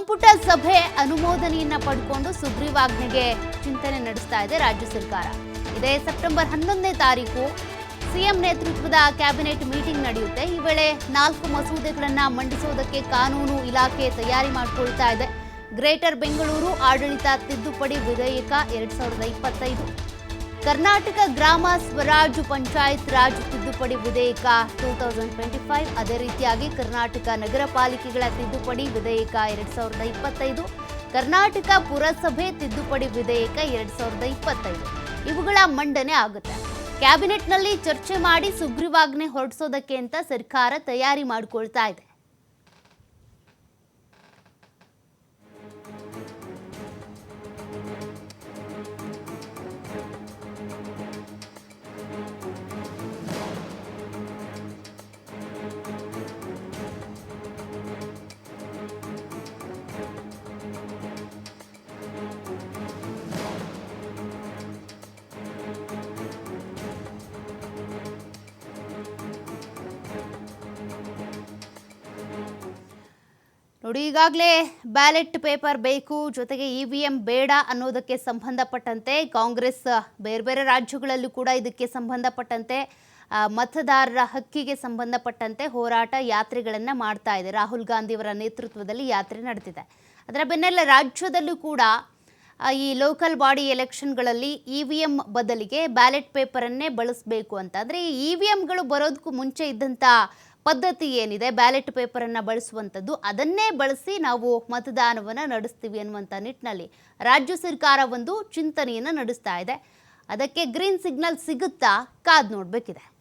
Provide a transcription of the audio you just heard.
ಸಂಪುಟ ಸಭೆ ಅನುಮೋದನೆಯನ್ನ ಪಡ್ಕೊಂಡು ಸುಗ್ರೀವಾಜ್ಞೆಗೆ ಚಿಂತನೆ ನಡೆಸ್ತಾ ಇದೆ ರಾಜ್ಯ ಸರ್ಕಾರ. ಇದೇ ಸೆಪ್ಟೆಂಬರ್ ಹನ್ನೊಂದನೇ ತಾರೀಕು ಸಿಎಂ ನೇತೃತ್ವದ ಕ್ಯಾಬಿನೆಟ್ ಮೀಟಿಂಗ್ ನಡೆಯುತ್ತೆ. ಈ ವೇಳೆ ನಾಲ್ಕು ಮಸೂದೆಗಳನ್ನ ಮಂಡಿಸೋದಕ್ಕೆ ಕಾನೂನು ಇಲಾಖೆ ತಯಾರಿ ಮಾಡಿಕೊಳ್ತಾ ಇದೆ. ಗ್ರೇಟರ್ ಬೆಂಗಳೂರು ಆಡಳಿತ ತಿದ್ದುಪಡಿ ವಿಧೇಯಕ ಎರಡ್ ಸಾವಿರದ ಇಪ್ಪತ್ತೈದು. ಕರ್ನಾಟಕ ಗ್ರಾಮ ಸ್ವರಾಜ್ ಪಂಚಾಯತ್ ರಾಜ್ ತಿದ್ದುಪಡಿ ವಿಧೇಯಕ ಟೂ ತೌಸಂಡ್ ಟ್ವೆಂಟಿ ಫೈವ್. ಅದೇ ರೀತಿಯಾಗಿ ಕರ್ನಾಟಕ ನಗರ ಪಾಲಿಕೆಗಳ ತಿದ್ದುಪಡಿ ವಿಧೇಯಕ ಎರಡ್ ಸಾವಿರದ ಇಪ್ಪತ್ತೈದು. ಕರ್ನಾಟಕ ಪುರಸಭೆ ತಿದ್ದುಪಡಿ ವಿಧೇಯಕ ಎರಡ್ ಸಾವಿರದ ಇಪ್ಪತ್ತೈದು. ಇವುಗಳ ಮಂಡನೆ ಆಗುತ್ತೆ. ಕ್ಯಾಬಿನೆಟ್ನಲ್ಲಿ ಚರ್ಚೆ ಮಾಡಿ ಸುಗ್ರೀವಾಜ್ಞೆ ಹೊರಡಿಸೋದಕ್ಕೆ ಅಂತ ಸರ್ಕಾರ ತಯಾರಿ ಮಾಡಿಕೊಳ್ತಾ ಇದೆ. ನೋಡಿ, ಈಗಾಗಲೇ ಬ್ಯಾಲೆಟ್ ಪೇಪರ್ ಬೇಕು, ಜೊತೆಗೆ ಇ ವಿ ಎಂ ಬೇಡ ಅನ್ನೋದಕ್ಕೆ ಸಂಬಂಧಪಟ್ಟಂತೆ ಕಾಂಗ್ರೆಸ್ ಬೇರೆ ಬೇರೆ ರಾಜ್ಯಗಳಲ್ಲೂ ಕೂಡ ಇದಕ್ಕೆ ಸಂಬಂಧಪಟ್ಟಂತೆ ಮತದಾರರ ಹಕ್ಕಿಗೆ ಸಂಬಂಧಪಟ್ಟಂತೆ ಹೋರಾಟ ಯಾತ್ರೆಗಳನ್ನು ಮಾಡ್ತಾ ಇದೆ. ರಾಹುಲ್ ಗಾಂಧಿಯವರ ನೇತೃತ್ವದಲ್ಲಿ ಯಾತ್ರೆ ನಡೆದಿದೆ ಅದರ ಬೆನ್ನಲ್ಲೇ ರಾಜ್ಯದಲ್ಲೂ ಕೂಡ ಈ ಲೋಕಲ್ ಬಾಡಿ ಎಲೆಕ್ಷನ್ಗಳಲ್ಲಿ ಇ ವಿ ಎಂ ಬದಲಿಗೆ ಬ್ಯಾಲೆಟ್ ಪೇಪರನ್ನೇ ಬಳಸಬೇಕು ಅಂತ. ಅಂದರೆ ಈ ಇ ವಿ ಎಮ್ಗಳು ಬರೋದಕ್ಕೂ ಮುಂಚೆ ಇದ್ದಂಥ ಪದ್ಧತಿ ಏನಿದೆ? ಬ್ಯಾಲೆಟ್ ಪೇಪರನ್ನು ಬಳಸುವಂಥದ್ದು, ಅದನ್ನೇ ಬಳಸಿ ನಾವು ಮತದಾನವನ್ನು ನಡೆಸ್ತೀವಿ ಅನ್ನುವಂಥ ನಿಟ್ಟಿನಲ್ಲಿ ರಾಜ್ಯ ಸರ್ಕಾರ ಒಂದು ಚಿಂತನೆಯನ್ನು ನಡೆಸ್ತಾ ಇದೆ. ಅದಕ್ಕೆ ಗ್ರೀನ್ ಸಿಗ್ನಲ್ ಸಿಗುತ್ತಾ? ಕಾದ್ ನೋಡಬೇಕಿದೆ.